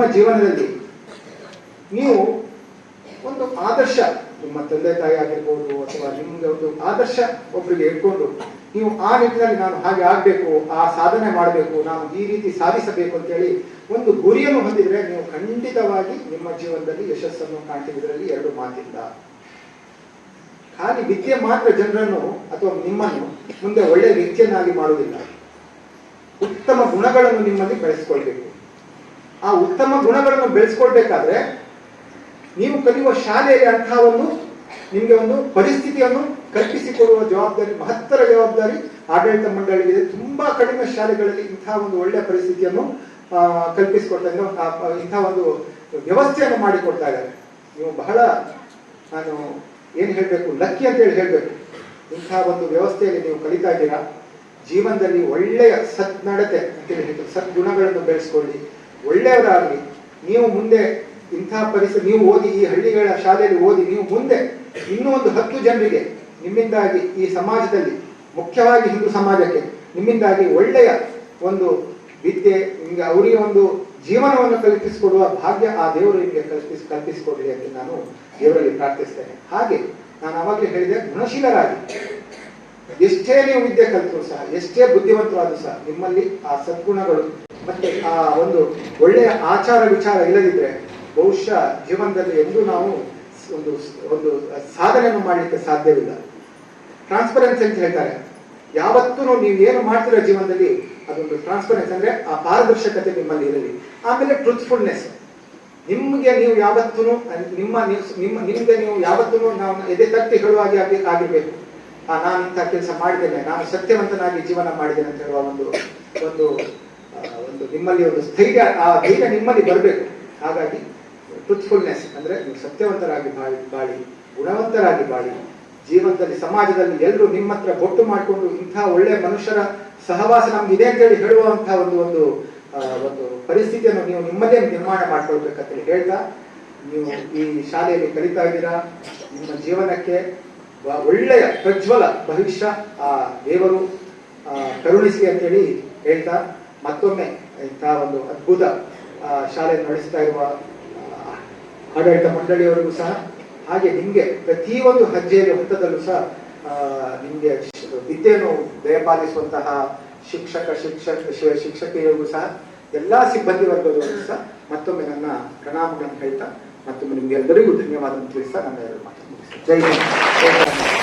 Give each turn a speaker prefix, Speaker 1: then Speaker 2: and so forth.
Speaker 1: ನಿಮ್ಮ ಜೀವನದಲ್ಲಿ ನೀವು ಒಂದು ಆದರ್ಶ, ನಿಮ್ಮ ತಂದೆ ತಾಯಿ ಆಗಿರ್ಬೋದು ಅಥವಾ ನಿಮ್ಗೆ ಒಂದು ಆದರ್ಶ ಒಬ್ಬರಿಗೆ ಇಟ್ಕೊಂಡು ನೀವು ಆ ನಿಟ್ಟಿನಲ್ಲಿ ನಾನು ಹಾಗೆ ಆಗಬೇಕು, ಆ ಸಾಧನೆ ಮಾಡಬೇಕು, ನಾನು ಈ ರೀತಿ ಸಾಧಿಸಬೇಕು ಅಂತೇಳಿ ಒಂದು ಗುರಿಯನ್ನು ಹೊಂದಿದ್ರೆ ನೀವು ಖಂಡಿತವಾಗಿ ನಿಮ್ಮ ಜೀವನದಲ್ಲಿ ಯಶಸ್ಸನ್ನು ಕಾಣ್ತಿದ್ರಲ್ಲಿ ಎರಡು ಮಾತಿಲ್ಲ. ಖಾಲಿ ವಿದ್ಯೆ ಮಾತ್ರ ಜನರನ್ನು ಅಥವಾ ನಿಮ್ಮನ್ನು ಮುಂದೆ ಒಳ್ಳೆಯ ವ್ಯಕ್ತಿಯನ್ನಾಗಿ ಮಾಡುವುದಿಲ್ಲ. ಉತ್ತಮ ಗುಣಗಳನ್ನು ನಿಮ್ಮಲ್ಲಿ ಬೆಳೆಸ್ಕೊಳ್ಬೇಕು. ಆ ಉತ್ತಮ ಗುಣಗಳನ್ನು ಬೆಳೆಸ್ಕೊಳ್ಬೇಕಾದ್ರೆ ನೀವು ಕಲಿಯುವ ಶಾಲೆಯಲ್ಲಿ ಅಂತಹ ಒಂದು ನಿಮಗೆ ಒಂದು ಪರಿಸ್ಥಿತಿಯನ್ನು ಕಲ್ಪಿಸಿಕೊಡುವ ಜವಾಬ್ದಾರಿ, ಮಹತ್ತರ ಜವಾಬ್ದಾರಿ ಆಡಳಿತ ಮಂಡಳಿಗಿದೆ. ತುಂಬಾ ಕಡಿಮೆ ಶಾಲೆಗಳಲ್ಲಿ ಇಂತಹ ಒಂದು ಒಳ್ಳೆಯ ಪರಿಸ್ಥಿತಿಯನ್ನು ಕಲ್ಪಿಸಿಕೊಡ್ತಾ ಇದ್ದಾರೆ. ಇಂತಹ ಒಂದು ವ್ಯವಸ್ಥೆಯನ್ನು ಮಾಡಿಕೊಡ್ತಾ ಇದ್ದಾರೆ. ನೀವು ಬಹಳ, ನಾನು ಏನು ಹೇಳಬೇಕು, ಲಕ್ಕಿ ಅಂತ ಹೇಳಿ ಹೇಳಬೇಕು. ಇಂತಹ ಒಂದು ವ್ಯವಸ್ಥೆಯಲ್ಲಿ ನೀವು ಕಲಿತಾ ಇದ್ದೀರಾ? ಜೀವನದಲ್ಲಿ ಒಳ್ಳೆಯ ಸದ್ನಡತೆ ಅಂತೇಳಿ ಹೇಳ್ತಾರೆ. ಸದ್ಗುಣಗಳನ್ನು ಬೆಳೆಸ್ಕೊಳ್ಳಿ. ಒಳ್ಳೆಯವರಾಗಲಿ ನೀವು ಮುಂದೆ ಇಂಥ ಪರಿಸರ ನೀವು ಓದಿ ಈ ಹಳ್ಳಿಗಳ ಶಾಲೆಯಲ್ಲಿ ಓದಿ, ನೀವು ಮುಂದೆ ಇನ್ನೂ ಒಂದು ಹತ್ತು ಜನರಿಗೆ ನಿಮ್ಮಿಂದಾಗಿ ಈ ಸಮಾಜದಲ್ಲಿ, ಮುಖ್ಯವಾಗಿ ಹಿಂದೂ ಸಮಾಜಕ್ಕೆ ನಿಮ್ಮಿಂದಾಗಿ ಒಳ್ಳೆಯ ಒಂದು ವಿದ್ಯೆ, ನಿಮಗೆ ಅವರಿಗೆ ಒಂದು ಜೀವನವನ್ನು ಕಲ್ಪಿಸಿಕೊಡುವ ಭಾಗ್ಯ ಆ ದೇವರು ನಿಮಗೆ ಕಲ್ಪಿಸಿ, ಕಲ್ಪಿಸಿಕೊಡಲಿ ಅಂತ ನಾನು ದೇವರಲ್ಲಿ ಪ್ರಾರ್ಥಿಸ್ತೇನೆ. ಹಾಗೆ ನಾನು ಅವಾಗಲೇ ಹೇಳಿದೆ, ಗುಣಶೀಲರಾಗಿ ಎಷ್ಟೇ ನೀವು ವಿದ್ಯೆ ಕಲಿತರು ಸಹ, ಎಷ್ಟೇ ಬುದ್ಧಿವಂತರಾದ್ರು ಸಹ, ನಿಮ್ಮಲ್ಲಿ ಆ ಸದ್ಗುಣಗಳು ಮತ್ತೆ ಆ ಒಂದು ಒಳ್ಳೆಯ ಆಚಾರ ವಿಚಾರ ಇಲ್ಲದಿದ್ರೆ ಬಹುಶಃ ಜೀವನದಲ್ಲಿ ಎಂದೂ ನಾವು ಒಂದು ಒಂದು ಸಾಧನೆಯನ್ನು ಮಾಡಲಿಕ್ಕೆ ಸಾಧ್ಯವಿಲ್ಲ. ಟ್ರಾನ್ಸ್ಪರೆನ್ಸಿ ಅಂತ ಹೇಳ್ತಾರೆ. ಯಾವತ್ತೂ ನೀವು ಏನು ಮಾಡ್ತಿರೋ ಜೀವನದಲ್ಲಿ ಅದೊಂದು ಟ್ರಾನ್ಸ್ಪರೆನ್ಸ್ ಅಂದ್ರೆ ಆ ಪಾರದರ್ಶಕತೆ ನಿಮ್ಮಲ್ಲಿ ಇರಲಿ. ಆಮೇಲೆ ಟ್ರೂತ್ಫುಲ್ನೆಸ್ ನಿಮ್ಗೆ ನೀವು ಯಾವತ್ತೂ ನಿಮ್ಮ ನಿಮ್ಮ, ನಿಮ್ಗೆ ನೀವು ಯಾವತ್ತೂ ನಾವು ಎದೆ ತಟ್ಟಿ ಹೇಳುವಾಗೆ ಆಗಿ ನಾನು ಇಂಥ ಕೆಲಸ ಮಾಡಿದ್ದೇನೆ ನಾನು ಸತ್ಯವಂತನಾಗಿ ಜೀವನ ಮಾಡಿದ್ದೇನೆ ಅಂತ ಹೇಳುವ ಒಂದು ಒಂದು ಒಂದು ನಿಮ್ಮಲ್ಲಿ ಒಂದು ಸ್ಥೈರ್ಯ, ಆ ಧೈರ್ಯ ನಿಮ್ಮಲ್ಲಿ ಬರಬೇಕು. ಹಾಗಾಗಿ ಟ್ರೂತ್ಫುಲ್ನೆಸ್ ಅಂದ್ರೆ ನೀವು ಸತ್ಯವಂತರಾಗಿ ಬಾಳಿ ಬಾಳಿ, ಗುಣವಂತರಾಗಿ ಬಾಳಿ. ಜೀವನದಲ್ಲಿ, ಸಮಾಜದಲ್ಲಿ ಎಲ್ಲರೂ ನಿಮ್ಮ ಹತ್ರ ಬೊಟ್ಟು ಮಾಡಿಕೊಂಡು ಇಂತಹ ಒಳ್ಳೆಯ ಮನುಷ್ಯರ ಸಹವಾಸ ನಮ್ಗೆ ಇದೆ ಅಂತೇಳಿ ಹೇಳುವಂತಹ ಒಂದು ಒಂದು ಒಂದು ಪರಿಸ್ಥಿತಿಯನ್ನು ನೀವು ನಿಮ್ಮದೇ ನಿರ್ಮಾಣ ಮಾಡ್ಕೊಳ್ಬೇಕಂತೇಳಿ ಹೇಳ್ತಾ, ನೀವು ಈ ಶಾಲೆಯಲ್ಲಿ ಕಲಿತಾ ಇದ್ದೀರಾ, ನಿಮ್ಮ ಜೀವನಕ್ಕೆ ಒಳ್ಳೆಯ ಪ್ರಜ್ವಲ ಭವಿಷ್ಯ ಆ ದೇವರು ಕರುಣಿಸಿ ಅಂತೇಳಿ ಹೇಳ್ತಾ ಮತ್ತೊಮ್ಮೆ ಇಂತಹ ಒಂದು ಅದ್ಭುತ ಶಾಲೆ ನಡೆಸ್ತಾ ಇರುವ ಆಡಳಿತ ಮಂಡಳಿಯವರಿಗೂ ಸಹ, ಹಾಗೆ ನಿಮಗೆ ಪ್ರತಿಯೊಂದು ಹಜ್ಜೆಯಲ್ಲಿ ಹಂತದಲ್ಲೂ ಸಹ ನಿಮಗೆ ವಿದ್ಯೆಯನ್ನು ದಯಪಾಲಿಸುವಂತಹ ಶಿಕ್ಷಕ ಶಿಕ್ಷಕ ಶಿಕ್ಷಕಿಯರಿಗೂ ಸಹ, ಎಲ್ಲಾ ಸಿಬ್ಬಂದಿ ವರ್ಗದವರಿಗೂ ಸಹ ಮತ್ತೊಮ್ಮೆ ನನ್ನ ಪ್ರಣಾಮಗಳನ್ನು ಹೇಳ್ತಾ ಮತ್ತೊಮ್ಮೆ ನಿಮ್ಗೆ ಎಲ್ಲರಿಗೂ ಧನ್ಯವಾದ ತಿಳಿಸ್ತಾ ನನ್ನ ಎರಡು ಮಾತು. ಜೈ ಹಿಂದ್.